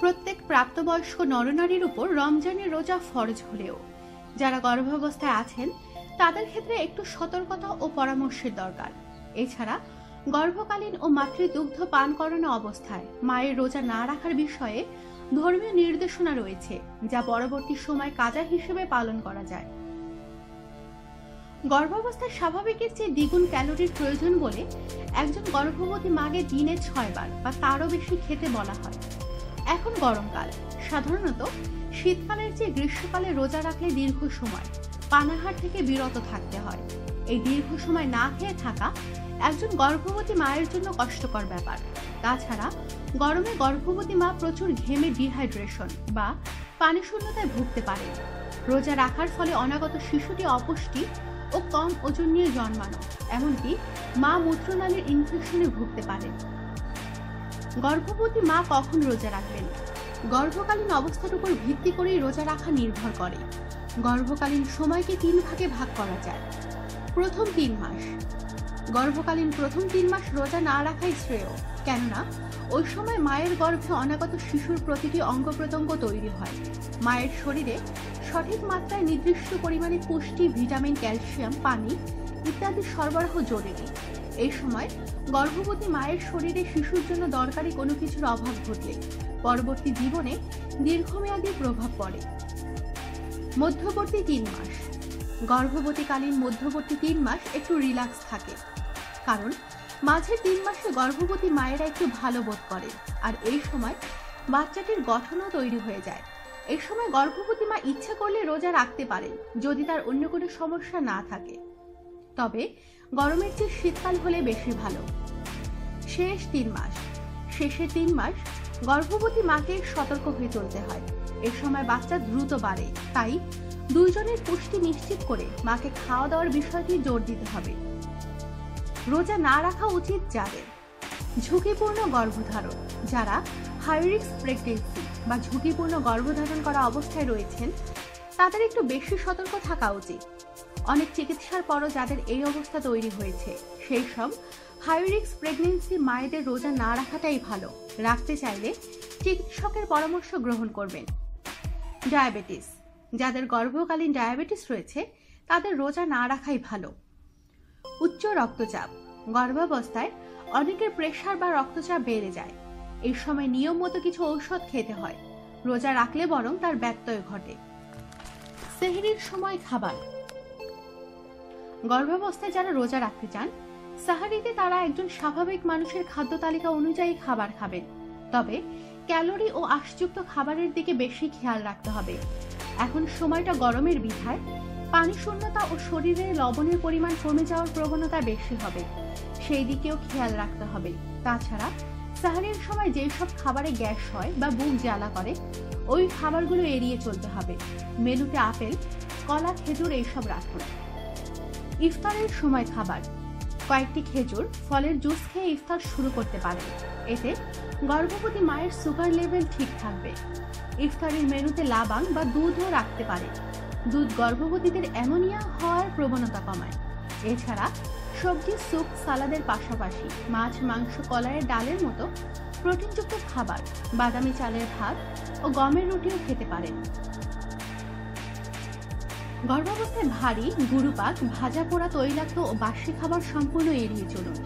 প্রত্যেক প্রাপ্তবয়স্ক নরনারীর উপর রমজানের রোজা ফরজ হলেও যারা গর্ভাবস্থায় আছেন, তাদের ক্ষেত্রে একটু সতর্কতা ও পরামর্শের দরকার। এছাড়া গর্ভকালীন ও মাতৃদুগ্ধ পান করানো অবস্থায় মায়ের রোজা না রাখার বিষয়ে ধর্মীয় নির্দেশনা রয়েছে, যা পরবর্তী সময় কাজা হিসেবে পালন করা যায়। গর্ভাবস্থায় স্বাভাবিকের চেয়ে দ্বিগুণ ক্যালোরির প্রয়োজন বলে একজন গর্ভবতী মাকে দিনে ছয়বার বা তারও বেশি খেতে বলা হয়। এখন গরমকাল। সাধারণত শীতকালের চেয়ে গ্রীষ্মকালে রোজা রাখলে দীর্ঘ সময়, পানাহার থেকে বিরত থাকতে হয়। এই দীর্ঘ সময় না খেয়ে থাকা একজন গর্ভবতী মায়ের জন্য কষ্টকর ব্যাপার। তাছাড়া গরমে গর্ভবতী মা প্রচুর ঘেমে ডিহাইড্রেশন বা পানি শূন্যতায় ভুগতে পারে। রোজা রাখার ফলে অনাগত শিশুটি অপুষ্টি ও কম ওজন নিয়ে জন্মানো, এমনকি মা মূত্রনালীর ইনফেকশনে ভুগতে পারেন গর্ভবতী মা কখন রোজা রাখবেন? গর্ভকালীন অবস্থার উপর ভিত্তি করেই রোজা রাখা নির্ভর করে। গর্ভকালীন সময়কে তিন ভাগে ভাগ করা যায়। প্রথম তিন মাস। গর্ভকালীন প্রথম তিন মাস রোজা না রাখাই শ্রেয়। কেননা, ওই সময় মায়ের গর্ভে অনাগত শিশুর প্রতিটি অঙ্গ প্রত্যঙ্গ তৈরি হয়। মায়ের শরীরে সঠিক মাত্রায় নির্দিষ্ট পরিমাণে পুষ্টি, ভিটামিন, ক্যালসিয়াম, পানি ইত্যাদি সরবরাহ জরুরি। এই সময় গর্ভবতী মায়ের শরীরে শিশুর জন্য দরকারি কোনো কিছুর অভাব ঘটলে পরবর্তী জীবনে দীর্ঘমেয়াদী প্রভাব পড়ে। মধ্যবর্তী তিন মাস। গর্ভবতীকালীন মধ্যবর্তী তিন মাস একটু রিল্যাক্স থাকে। কারণ মাঝে তিন মাসে গর্ভবতী মায়েরা একটু ভালো বোধ করে আর এই সময় বাচ্চাটির গঠনও তৈরি হয়ে যায়। এই সময় গর্ভবতী মা ইচ্ছা করলে রোজা রাখতে পারেন যদি তার অন্য কোনো সমস্যা না থাকে। তবে গরমের চেয়ে শীতকাল হলে বেশি ভালো। শেষ তিন মাস। শেষে তিন মাস গর্ভবতী মাকে সতর্ক হয়ে চলতে হয়। এ সময় বাচ্চা দ্রুত বাড়ে। তাই দুইজনের পুষ্টি নিশ্চিত করে মাকে খাওয়া দাওয়ার বিষয়টি জোর দিতে হবে। রোজা না রাখা উচিত যাদের। ঝুঁকিপূর্ণ গর্ভধারণ, যারা হাইরিক্স প্রেগনেন্সি বা ঝুঁকিপূর্ণ গর্ভধারণ করা অবস্থায় রয়েছেন, তাদের একটু বেশি সতর্ক থাকা উচিত। অনেক চিকিৎসার পরও যাদের এই অবস্থা তৈরি হয়েছে। সেই সব হাইরিক্স প্রেগনেন্সি মায়েদের রোজা না রাখাটাই ভালো। রাখতে চাইলে চিকিৎসকের পরামর্শ গ্রহণ করবেন। ডায়াবেটিস। যাদের গর্ভকালীন ডায়াবেটিস রয়েছে, তাদের রোজা না রাখাই ভালো। উচ্চ রক্তচাপ। গর্ভাবস্থায় অনেকের প্রেশার বা রক্তচাপ বেড়ে যায়। এই সময় নিয়ম মতো কিছু ঔষধ খেতে হয়। রোজা রাখলে বরং তার ব্যত্যয় ঘটে। সেহরির সময় খাবার। গর্ভাবস্থায় যারা রোজা রাখতে চান, সাহারিতে তারা একজন স্বাভাবিক মানুষের খাদ্য তালিকা অনুযায়ী খাবার খাবেন। তবে ক্যালোরি ও আশযুক্ত খাবারের দিকে বেশি খেয়াল রাখতে হবে। এখন সময়টা গরমের বিধায় পানি শূন্যতা ও শরীরে লবণের পরিমাণ কমে যাওয়ার প্রবণতা বেশি হবে। সেই দিকেও খেয়াল রাখতে হবে। তাছাড়া সাহারির সময় যেই সব খাবারে গ্যাস হয় বা বুক জ্বালা করে, ওই খাবারগুলো এড়িয়ে চলতে হবে। মেনুতে আপেল, কলা, খেজুর এইসব রাখুন। ইফতারের সময় খাবার। কয়েকটি খেজুর, ফলের জুস খেয়ে ইফতার শুরু করতে পারেন। এতে গর্ভবতী মায়ের সুগার লেভেল ঠিক থাকবে। ইফতারের মেনুতে লাবাং বা দুধও রাখতে পারে। দুধ গর্ভবতীদের অ্যামোনিয়া হওয়ার প্রবণতা কমায়। এছাড়া সবজি, স্যুপ, সালাদের পাশাপাশি মাছ, মাংস, কলাইয়ের ডালের মতো প্রোটিনযুক্ত খাবার বাদামি চালের ভাত ও গমের রুটিও খেতে পারেন। গর্ভাবস্থায় ভারী, গুরুপাক, ভাজা পোড়া তৈলাক্ত ও বাসি খাবার সম্পূর্ণ এড়িয়ে চলুন।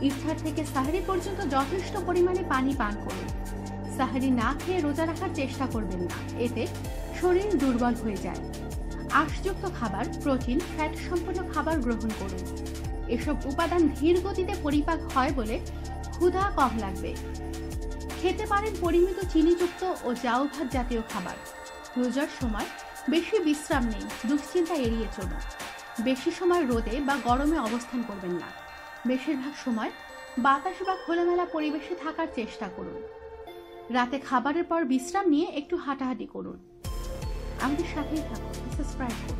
ইফতার থেকে সাহারি পর্যন্ত যথেষ্ট পরিমাণে পানি পান করুন। সাহারি না খেয়ে রোজা রাখার চেষ্টা করবেন না, এতে শরীর দুর্বল হয়ে যায়। আঁশযুক্ত খাবার, প্রোটিন, ফ্যাট সম্পন্ন খাবার গ্রহণ করুন। এসব উপাদান ধীর গতিতে পরিপাক হয় বলে ক্ষুধা কম লাগবে। খেতে পারেন পরিমিত চিনিযুক্ত ও জাউ ভাত জাতীয় খাবার। রোজার সময় বেশি বিশ্রাম নেই, দুশ্চিন্তা এড়িয়ে চলুন বেশি সময় রোদে বা গরমে অবস্থান করবেন না। বেশিরভাগ সময় বাতাস বা খোলামেলা পরিবেশে থাকার চেষ্টা করুন। রাতে খাবারের পর বিশ্রাম নিয়ে একটু হাঁটাহাঁটি করুন। আমাদের সাথেই থাকুন সাবস্ক্রাইব করুন।